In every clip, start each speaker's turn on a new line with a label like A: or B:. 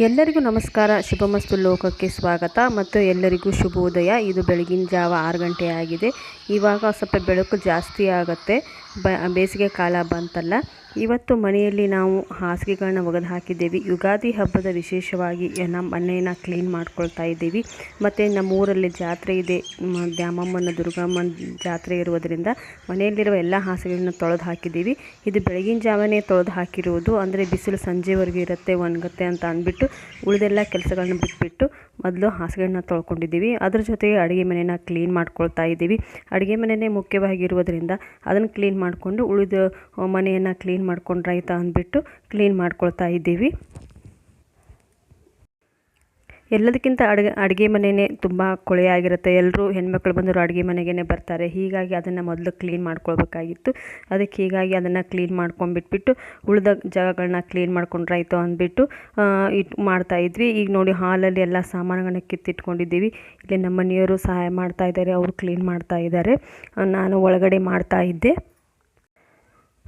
A: ಎಲ್ಲರಿಗೂ ನಮಸ್ಕಾರ. ಶುಭಮಸ್ತು ಲೋಕಕ್ಕೆ ಸ್ವಾಗತ. ಮತ್ತು ಎಲ್ಲರಿಗೂ ಶುಭೋದಯ. ಇದು ಬೆಳಗಿನ ಜಾವ ಆರು ಗಂಟೆ ಆಗಿದೆ. ಇವಾಗ ಸ್ವಲ್ಪ ಬೆಳಕು ಜಾಸ್ತಿ ಆಗುತ್ತೆ. ಬ, ಬೇಸಿಗೆ ಕಾಲ ಬಂತಲ್ಲ. ಇವತ್ತು ಮನೆಯಲ್ಲಿ ನಾವು ಹಾಸಿಗೆಗಳನ್ನ ಒಗೆದು ಹಾಕಿದ್ದೇವೆ ಯುಗಾದಿ ಹಬ್ಬದ ವಿಶೇಷವಾಗಿ ನಮ್ಮ ಮನೆಯನ್ನು ಕ್ಲೀನ್ ಮಾಡ್ಕೊಳ್ತಾ ಇದ್ದೀವಿ. ಮತ್ತು ನಮ್ಮ ಊರಲ್ಲಿ ಜಾತ್ರೆ ಇದೆ. ದ್ಯಾಮಮ್ಮನ, ದುರ್ಗಮ್ಮನ ಜಾತ್ರೆ ಇರುವುದರಿಂದ ಮನೆಯಲ್ಲಿರುವ ಎಲ್ಲ ಹಾಸಿಗೆಗಳನ್ನ ತೊಳೆದು ಹಾಕಿದ್ದೀವಿ ಇದು ಬೆಳಗಿನ ಜಾವನೇ ತೊಳೆದು ಹಾಕಿರುವುದು ಅಂದರೆ ಬಿಸಿಲು ಸಂಜೆವರೆಗೂ ಇರುತ್ತೆ, ಒಣಗುತ್ತೆ ಅಂತ ಅಂದ್ಬಿಟ್ಟು ಉಳಿದೆಲ್ಲ ಕೆಲಸಗಳನ್ನ ಬಿಟ್ಬಿಟ್ಟು ಮೊದಲು ಹಾಸಿಗೆಗಳನ್ನ ತೊಳ್ಕೊಂಡಿದ್ದೀವಿ. ಅದ್ರ ಜೊತೆಗೆ ಅಡುಗೆ ಮನೆಯನ್ನು ಕ್ಲೀನ್ ಮಾಡ್ಕೊಳ್ತಾ ಇದ್ದೀವಿ. ಅಡುಗೆ ಮನೆಯೇ ಮುಖ್ಯವಾಗಿರುವುದರಿಂದ ಅದನ್ನು ಕ್ಲೀನ್ ಮಾಡಿಕೊಂಡು ಉಳಿದ ಮನೆಯನ್ನು ಕ್ಲೀನ್ ಮಾಡ್ಕೊಂಡ್ರಾಯ್ತಾ ಅಂದ್ಬಿಟ್ಟು ಕ್ಲೀನ್ ಮಾಡ್ಕೊಳ್ತಾ ಇದ್ದೀವಿ. ಎಲ್ಲದಕ್ಕಿಂತ ಅಡುಗೆ ಅಡುಗೆ ಮನೆಯೇ ತುಂಬ ಕೊಳೆಯಾಗಿರುತ್ತೆ ಎಲ್ಲರೂ ಹೆಣ್ಮಕ್ಳು ಬಂದರು ಅಡುಗೆ ಮನೆಗೇ ಬರ್ತಾರೆ. ಹೀಗಾಗಿ ಅದನ್ನು ಮೊದಲು ಕ್ಲೀನ್ ಮಾಡ್ಕೊಳ್ಬೇಕಾಗಿತ್ತು. ಅದಕ್ಕೆ ಹೀಗಾಗಿ ಅದನ್ನು ಕ್ಲೀನ್ ಮಾಡ್ಕೊಂಡ್ಬಿಟ್ಬಿಟ್ಟು ಉಳಿದ ಜಾಗಗಳನ್ನ ಕ್ಲೀನ್ ಮಾಡ್ಕೊಂಡ್ರಾಯ್ತು ಅಂದ್ಬಿಟ್ಟು ಇಟ್ ಮಾಡ್ತಾ ಇದ್ವಿ. ಈಗ ನೋಡಿ ಹಾಲಲ್ಲಿ ಎಲ್ಲ ಸಾಮಾನುಗಳನ್ನ ಕಿತ್ತಿಟ್ಕೊಂಡಿದ್ದೀವಿ. ಇಲ್ಲಿ ನಮ್ಮ ಮನೆಯವರು ಸಹಾಯ ಮಾಡ್ತಾ ಇದ್ದಾರೆ. ಅವರು ಕ್ಲೀನ್ ಮಾಡ್ತಾ ಇದ್ದಾರೆ. ನಾನು ಒಳಗಡೆ ಮಾಡ್ತಾ ಇದ್ದೆ.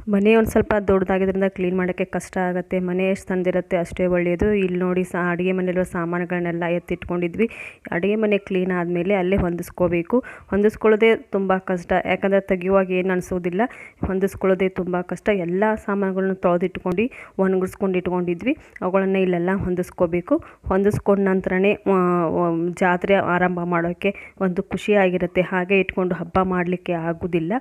A: ಮನೆ ಒಂದು ಸ್ವಲ್ಪ ದೊಡ್ಡದಾಗಿದ್ದರಿಂದ ಕ್ಲೀನ್ ಮಾಡೋಕ್ಕೆ ಕಷ್ಟ ಆಗುತ್ತೆ. ಮನೆ ಎಷ್ಟು ತಂದಿರುತ್ತೆ ಅಷ್ಟೇ ಒಳ್ಳೆಯದು ಇಲ್ಲಿ ನೋಡಿ ಸಹ ಅಡುಗೆ ಮನೆಯಲ್ಲಿರೋ ಸಾಮಾನುಗಳನ್ನೆಲ್ಲ ಎತ್ತಿಟ್ಕೊಂಡಿದ್ವಿ. ಅಡುಗೆ ಮನೆ ಕ್ಲೀನ್ ಆದಮೇಲೆ ಅಲ್ಲೇ ಹೊಂದಿಸ್ಕೋಬೇಕು. ಹೊಂದಿಸ್ಕೊಳ್ಳೋದೇ ತುಂಬ ಕಷ್ಟ. ಯಾಕಂದರೆ ತೆಗಿಯುವಾಗ ಏನು ಅನಿಸೋದಿಲ್ಲ. ಹೊಂದಿಸ್ಕೊಳ್ಳೋದೇ ತುಂಬ ಕಷ್ಟ. ಎಲ್ಲ ಸಾಮಾನುಗಳನ್ನ ತೊಳೆದಿಟ್ಕೊಂಡು ಒಣಗಿಸ್ಕೊಂಡು ಇಟ್ಕೊಂಡಿದ್ವಿ. ಅವುಗಳನ್ನು ಇಲ್ಲೆಲ್ಲ ಹೊಂದಿಸ್ಕೋಬೇಕು. ಹೊಂದಿಸ್ಕೊಂಡ ನಂತರನೇ ಜಾತ್ರೆ ಆರಂಭ ಮಾಡೋಕ್ಕೆ ಒಂದು ಖುಷಿಯಾಗಿರುತ್ತೆ ಹಾಗೆ ಇಟ್ಕೊಂಡು ಹಬ್ಬ ಮಾಡಲಿಕ್ಕೆ ಆಗೋದಿಲ್ಲ.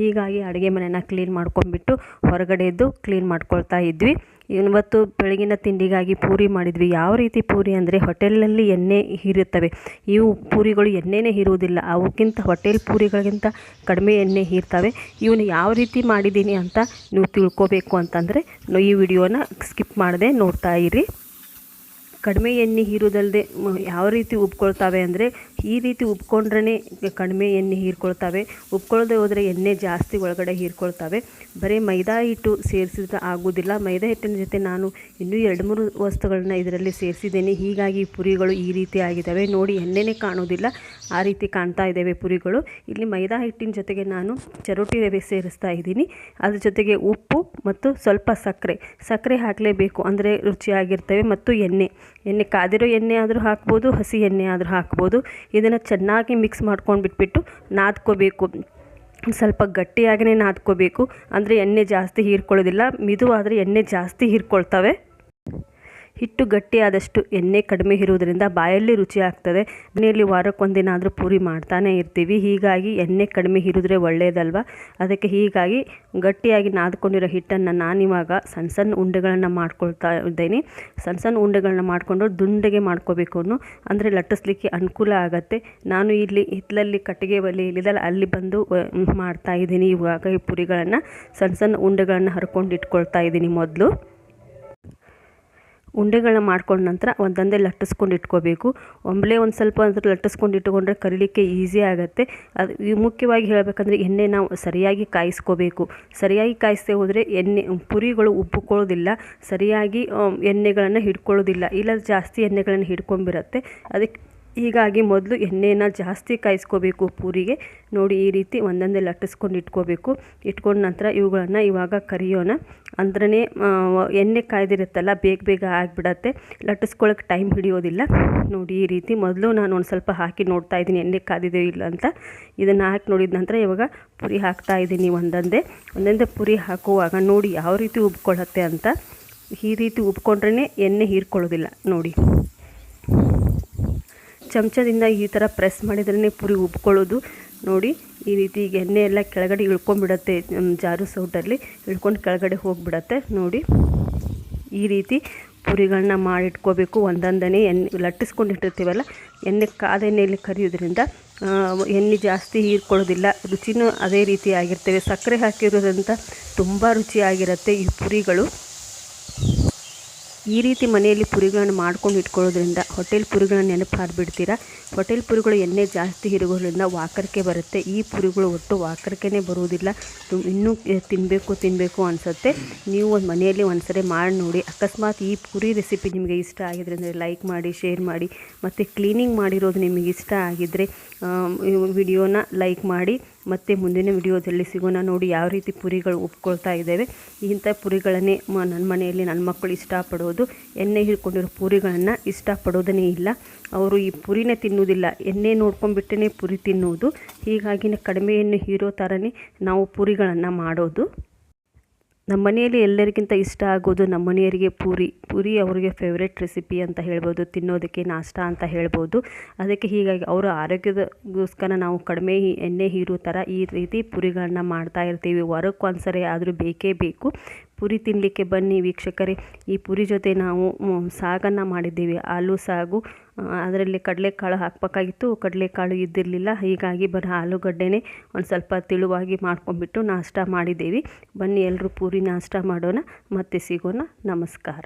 A: ಹೀಗಾಗಿ ಅಡುಗೆ ಮನೆಯನ್ನು ಕ್ಲೀನ್ ಮಾಡ್ಕೊಂಡ್ಬಿಟ್ಟು ಹೊರಗಡೆದ್ದು ಕ್ಲೀನ್ ಮಾಡ್ಕೊಳ್ತಾ ಇದ್ವಿ. ಇವತ್ತು ಬೆಳಗಿನ ತಿಂಡಿಗಾಗಿ ಪೂರಿ ಮಾಡಿದ್ವಿ. ಯಾವ ರೀತಿ ಪೂರಿ ಅಂದರೆ ಹೋಟೆಲಲ್ಲಿ ಎಣ್ಣೆ ಹೀರುತ್ತವೆ. ಇವು ಪೂರಿಗಳು ಎಣ್ಣೆನೇ ಹೀರುವುದಿಲ್ಲ. ಅವಕ್ಕಿಂತ ಹೋಟೆಲ್ ಪೂರಿಗಳಿಗಿಂತ ಕಡಿಮೆ ಎಣ್ಣೆ ಹೀರ್ತವೆ. ಇವನು ಯಾವ ರೀತಿ ಮಾಡಿದ್ದೀನಿ ಅಂತ ನೀವು ತಿಳ್ಕೋಬೇಕು ಅಂತಂದರೆ ಈ ವಿಡಿಯೋನ ಸ್ಕಿಪ್ ಮಾಡದೆ ನೋಡ್ತಾ ಇರಿ. ಕಡಿಮೆ ಎಣ್ಣೆ ಹೀರೋದಲ್ಲದೆ ಯಾವ ರೀತಿ ಉಬ್ಕೊಳ್ತಾವೆ ಅಂದರೆ ಈ ರೀತಿ ಉಬ್ಕೊಂಡ್ರೇ ಕಡಿಮೆ ಎಣ್ಣೆ ಹೀರ್ಕೊಳ್ತಾವೆ. ಉಬ್ಕೊಳ್ಳದೆ ಹೋದರೆ ಎಣ್ಣೆ ಜಾಸ್ತಿ ಒಳಗಡೆ ಹೀರ್ಕೊಳ್ತಾವೆ. ಬರೀ ಮೈದಾ ಹಿಟ್ಟು ಸೇರಿಸಿದ್ರೆ ಆಗೋದಿಲ್ಲ. ಮೈದಾ ಹಿಟ್ಟಿನ ಜೊತೆ ನಾನು ಇನ್ನೂ ಎರಡು ಮೂರು ವಸ್ತುಗಳನ್ನ ಇದರಲ್ಲಿ ಸೇರಿಸಿದ್ದೇನೆ. ಹೀಗಾಗಿ ಪುರಿಗಳು ಈ ರೀತಿ ಆಗಿದ್ದಾವೆ. ನೋಡಿ, ಎಣ್ಣೆನೇ ಕಾಣೋದಿಲ್ಲ. ಆ ರೀತಿ ಕಾಣ್ತಾ ಇದ್ದಾವೆ ಪುರಿಗಳು. ಇಲ್ಲಿ ಮೈದಾ ಹಿಟ್ಟಿನ ಜೊತೆಗೆ ನಾನು ಚರೋಟಿ ರವೆ ಸೇರಿಸ್ತಾ ಇದ್ದೀನಿ. ಅದ್ರ ಜೊತೆಗೆ ಉಪ್ಪು ಮತ್ತು ಸ್ವಲ್ಪ ಸಕ್ಕರೆ. ಸಕ್ಕರೆ ಹಾಕಲೇಬೇಕು. ಅಂದರೆ ರುಚಿಯಾಗಿರ್ತವೆ ಮತ್ತು ಎಣ್ಣೆ. ಎಣ್ಣೆ ಕಾದಿರೋ ಎಣ್ಣೆ ಆದರೂ ಹಾಕ್ಬೋದು, ಹಸಿ ಎಣ್ಣೆ ಆದರೂ ಹಾಕ್ಬೋದು. ಇದನ್ನು ಚೆನ್ನಾಗಿ ಮಿಕ್ಸ್ ಮಾಡ್ಕೊಂಡು ಬಿಟ್ಬಿಟ್ಟು ನಾದ್ಕೋಬೇಕು. ಸ್ವಲ್ಪ ಗಟ್ಟಿಯಾಗಿಯೇ ನಾದ್ಕೋಬೇಕು. ಅಂದರೆ ಎಣ್ಣೆ ಜಾಸ್ತಿ ಹೀರ್ಕೊಳ್ಳೋದಿಲ್ಲ. ಮಿದುವಾದರೆ ಎಣ್ಣೆ ಜಾಸ್ತಿ ಹೀರ್ಕೊಳ್ತವೆ. ಹಿಟ್ಟು ಗಟ್ಟಿಯಾದಷ್ಟು ಎಣ್ಣೆ ಕಡಿಮೆ ಇರುವುದರಿಂದ ಬಾಯಲ್ಲಿ ರುಚಿ ಆಗ್ತದೆ ಮನೆಯಲ್ಲಿ ವಾರಕ್ಕೊಂದಿನ ಆದರೂ ಪೂರಿ ಮಾಡ್ತಾನೆ ಇರ್ತೀವಿ. ಹೀಗಾಗಿ ಎಣ್ಣೆ ಕಡಿಮೆ ಇರಿದ್ರೆ ಒಳ್ಳೆಯದಲ್ವ ಅದಕ್ಕೆ ಹೀಗಾಗಿ ಗಟ್ಟಿಯಾಗಿ ನಾದ್ಕೊಂಡಿರೋ ಹಿಟ್ಟನ್ನು ನಾನಿವಾಗ ಸಣ್ಣ ಸಣ್ಣ ಉಂಡೆಗಳನ್ನು ಮಾಡ್ಕೊಳ್ತಾ ಇದ್ದೀನಿ. ಸಣ್ಣ ಸಣ್ಣ ಉಂಡೆಗಳನ್ನ ಮಾಡಿಕೊಂಡು ದುಂಡೆಗೆ ಮಾಡ್ಕೋಬೇಕು ಅಂದರೆ ಲಟ್ಟಿಸ್ಲಿಕ್ಕೆ ಅನುಕೂಲ ಆಗುತ್ತೆ. ನಾನು ಇಲ್ಲಿ ಹಿತ್ತಲಲ್ಲಿ ಕಟ್ಟಿಗೆ ಒಲೆ ಇಲ್ಲಿದಲ್ಲ ಅಲ್ಲಿ ಬಂದು ಮಾಡ್ತಾ ಇದ್ದೀನಿ ಇವಾಗ ಈ ಪುರಿಗಳನ್ನು. ಸಣ್ಣ ಸಣ್ಣ ಉಂಡೆಗಳನ್ನು ಹರ್ಕೊಂಡು ಇಟ್ಕೊಳ್ತಾ ಇದ್ದೀನಿ ಮೊದಲು. ಉಂಡೆಗಳನ್ನ ಮಾಡ್ಕೊಂಡ ನಂತರ ಒಂದೊಂದೇ ಲಟ್ಟಿಸ್ಕೊಂಡು ಇಟ್ಕೋಬೇಕು. ಒಂಬ್ಲೆ ಒಂದು ಸ್ವಲ್ಪ ಒಂದು ಲಟ್ಟಿಸ್ಕೊಂಡು ಇಟ್ಕೊಂಡ್ರೆ ಕರಿಲಿಕ್ಕೆ ಈಸಿ ಆಗುತ್ತೆ. ಅದು ಮುಖ್ಯವಾಗಿ ಹೇಳಬೇಕಂದ್ರೆ ಎಣ್ಣೆ ನಾವು ಸರಿಯಾಗಿ ಕಾಯಿಸ್ಕೋಬೇಕು. ಸರಿಯಾಗಿ ಕಾಯಿಸದೆ ಹೋದರೆ ಎಣ್ಣೆ, ಪುರಿಗಳು ಉಬ್ಬಿಕೊಳ್ಳೋದಿಲ್ಲ. ಸರಿಯಾಗಿ ಎಣ್ಣೆಗಳನ್ನು ಹಿಡ್ಕೊಳ್ಳೋದಿಲ್ಲ. ಇಲ್ಲ, ಜಾಸ್ತಿ ಎಣ್ಣೆಗಳನ್ನು ಹಿಡ್ಕೊಂಬಿರುತ್ತೆ ಅದಕ್ಕೆ ಹೀಗಾಗಿ ಮೊದಲು ಎಣ್ಣೆನ ಜಾಸ್ತಿ ಕಾಯಿಸ್ಕೋಬೇಕು ಪೂರಿಗೆ. ನೋಡಿ ಈ ರೀತಿ ಒಂದೊಂದೇ ಲಟ್ಟಿಸ್ಕೊಂಡು ಇಟ್ಕೋಬೇಕು. ಇಟ್ಕೊಂಡ ನಂತರ ಇವುಗಳನ್ನು ಇವಾಗ ಕರಿಯೋಣ. ಅಂದ್ರೆ ಎಣ್ಣೆ ಕಾಯ್ದಿರುತ್ತಲ್ಲ, ಬೇಗ ಬೇಗ ಆಗಿಬಿಡತ್ತೆ. ಲಟ್ಟಿಸ್ಕೊಳ್ಳೋಕೆ ಟೈಮ್ ಹಿಡಿಯೋದಿಲ್ಲ. ನೋಡಿ ಈ ರೀತಿ ಮೊದಲು ನಾನು ಒಂದು ಸ್ವಲ್ಪ ಹಾಕಿ ನೋಡ್ತಾ ಇದ್ದೀನಿ ಎಣ್ಣೆ ಕಾದಿದೆಯೋ ಇಲ್ಲ ಅಂತ. ಇದನ್ನು ಹಾಕಿ ನೋಡಿದ ನಂತರ ಇವಾಗ ಪುರಿ ಹಾಕ್ತಾ ಇದ್ದೀನಿ ಒಂದೊಂದೇ. ಒಂದೊಂದೇ ಪುರಿ ಹಾಕುವಾಗ ನೋಡಿ ಯಾವ ರೀತಿ ಉಬ್ಕೊಳ್ಳುತ್ತೆ ಅಂತ. ಈ ರೀತಿ ಉಬ್ಕೊಂಡ್ರೇ ಎಣ್ಣೆ ಹೀರ್ಕೊಳ್ಳೋದಿಲ್ಲ. ನೋಡಿ. ಚಮಚದಿಂದ ಈ ಥರ ಪ್ರೆಸ್ ಮಾಡಿದ್ರೇ ಪುರಿ ಉಬ್ಕೊಳ್ಳೋದು. ನೋಡಿ, ಈ ರೀತಿ ಈಗ ಎಣ್ಣೆ ಎಲ್ಲ ಕೆಳಗಡೆ ಇಳ್ಕೊಂಡ್ಬಿಡತ್ತೆ ಜಾರು ಸೌಟಲ್ಲಿ. ಇಳ್ಕೊಂಡು ಕೆಳಗಡೆ ಹೋಗಿಬಿಡತ್ತೆ. ನೋಡಿ, ಈ ರೀತಿ ಪುರಿಗಳನ್ನ ಮಾಡಿಟ್ಕೋಬೇಕು. ಒಂದೊಂದನೇ ಎಣ್ಣೆ ಲಟ್ಟಿಸ್ಕೊಂಡಿಟ್ಟಿರ್ತೀವಲ್ಲ, ಎಣ್ಣೆ ಕಾದ ಎಣ್ಣೆಯಲ್ಲಿ ಕರಿಯೋದ್ರಿಂದ ಎಣ್ಣೆ ಜಾಸ್ತಿ ಹೀರ್ಕೊಳ್ಳೋದಿಲ್ಲ. ರುಚಿನೂ ಅದೇ ರೀತಿ ಆಗಿರ್ತವೆ. ಸಕ್ಕರೆ ಹಾಕಿರೋದ್ರಿಂದ ತುಂಬ ರುಚಿಯಾಗಿರುತ್ತೆ ಈ ಪುರಿಗಳು. ಈ ರೀತಿ ಮನೆಯಲ್ಲಿ ಪುರಿಗಳನ್ನು ಮಾಡ್ಕೊಂಡು ಇಟ್ಕೊಳ್ಳೋದ್ರಿಂದ ಹೋಟೆಲ್ ಪುರಿಗಳನ್ನ ನೆನಪು ಹಾರಿಬಿಡ್ತೀರಾ ಹೋಟೆಲ್ ಪುರಿಗಳು ಎಣ್ಣೆ ಜಾಸ್ತಿ ಹಿರುಗೋದ್ರಿಂದ ವಾಕರಿಕೆ ಬರುತ್ತೆ. ಈ ಪುರಿಗಳು ಒಟ್ಟು ವಾಕರಿಕೆನೇ ಬರುವುದಿಲ್ಲ ಇನ್ನೂ ತಿನ್ನಬೇಕು ತಿನ್ನಬೇಕು ಅನಿಸುತ್ತೆ. ನೀವು ಒಂದು ಮನೆಯಲ್ಲಿ ಒಂದ್ಸರಿ ಮಾಡಿ ನೋಡಿ. ಅಕಸ್ಮಾತ್ ಈ ಪುರಿ ರೆಸಿಪಿ ನಿಮಗೆ ಇಷ್ಟ ಆಗಿದ್ರೆ ಅಂದರೆ ಲೈಕ್ ಮಾಡಿ ಶೇರ್ ಮಾಡಿ, ಮತ್ತು ಕ್ಲೀನಿಂಗ್ ಮಾಡಿರೋದು ನಿಮಗೆ ಇಷ್ಟ ಆಗಿದ್ದರೆ ವಿಡಿಯೋನ ಲೈಕ್ ಮಾಡಿ. ಮತ್ತೆ ಮುಂದಿನ ವಿಡಿಯೋದಲ್ಲಿ ಸಿಗೋಣ. ನೋಡಿ ಯಾವ ರೀತಿ ಪುರಿಗಳು ಒಪ್ಕೊಳ್ತಾ ಇದ್ದೇವೆ. ಇಂಥ ಪುರಿಗಳನ್ನೇ ನನ್ನ ಮನೆಯಲ್ಲಿ ನನ್ನ ಮಕ್ಕಳು ಇಷ್ಟಪಡೋದು. ಎಣ್ಣೆ ಹಿಡ್ಕೊಂಡಿರೋ ಪುರಿಗಳನ್ನು ಇಷ್ಟಪಡೋದನ್ನೇ ಇಲ್ಲ. ಅವರು ಈ ಪುರಿನೇ ತಿನ್ನೋದಿಲ್ಲ ಎಣ್ಣೆ ನೋಡ್ಕೊಂಡ್ಬಿಟ್ಟೇ ಪುರಿ ತಿನ್ನುವುದು. ಹೀಗಾಗಿ ಕಡಿಮೆ ಎಣ್ಣೆ ಹೀರೋ ಥರನೇ ನಾವು ಪುರಿಗಳನ್ನು ಮಾಡೋದು. ನಮ್ಮ ಮನೆಯಲ್ಲಿ ಎಲ್ಲರಿಗಿಂತ ಇಷ್ಟ ಆಗೋದು ನಮ್ಮ ಮನೆಯವರಿಗೆ ಪೂರಿ. ಪೂರಿ ಅವರಿಗೆ ಫೇವ್ರೇಟ್ ರೆಸಿಪಿ ಅಂತ ಹೇಳ್ಬೋದು, ತಿನ್ನೋದಕ್ಕೆ ನಾಷ್ಟ ಅಂತ ಹೇಳ್ಬೋದು. ಅದಕ್ಕೆ ಹೀಗಾಗಿ ಅವರ ಆರೋಗ್ಯದಗೋಸ್ಕರ ನಾವು ಕಡಿಮೆ ಎಣ್ಣೆ, ಹೀರೋ ಥರ ಈ ರೀತಿ ಪುರಿಗಳನ್ನ ಮಾಡ್ತಾ ಇರ್ತೀವಿ. ವಾರಕ್ಕೆ ಒಂದ್ಸರಿ ಆದರೂ ಬೇಕೇ ಬೇಕು. ಪುರಿ ತಿನ್ನಲಿಕ್ಕೆ ಬನ್ನಿ ವೀಕ್ಷಕರೇ. ಈ ಪುರಿ ಜೊತೆ ನಾವು ಸಾಗನ್ನು ಮಾಡಿದ್ದೀವಿ. ಆಲೂ ಸಾಗು ಅದರಲ್ಲಿ ಕಡಲೆಕಾಳು ಹಾಕಬೇಕಾಗಿತ್ತು. ಕಡಲೆಕಾಳು ಇದ್ದಿರಲಿಲ್ಲ. ಹೀಗಾಗಿ ಬರೀ ಆಲೂಗಡ್ಡೆನೇ ಒಂದು ಸ್ವಲ್ಪ ತಿಳುವಾಗಿ ಮಾಡ್ಕೊಂಬಿಟ್ಟು ನಾಷ್ಟ ಮಾಡಿದ್ದೀವಿ. ಬನ್ನಿ ಎಲ್ಲರೂ ಪೂರಿ ನಾಷ್ಟ ಮಾಡೋಣ. ಮತ್ತೆ ಸಿಗೋಣ. ನಮಸ್ಕಾರ.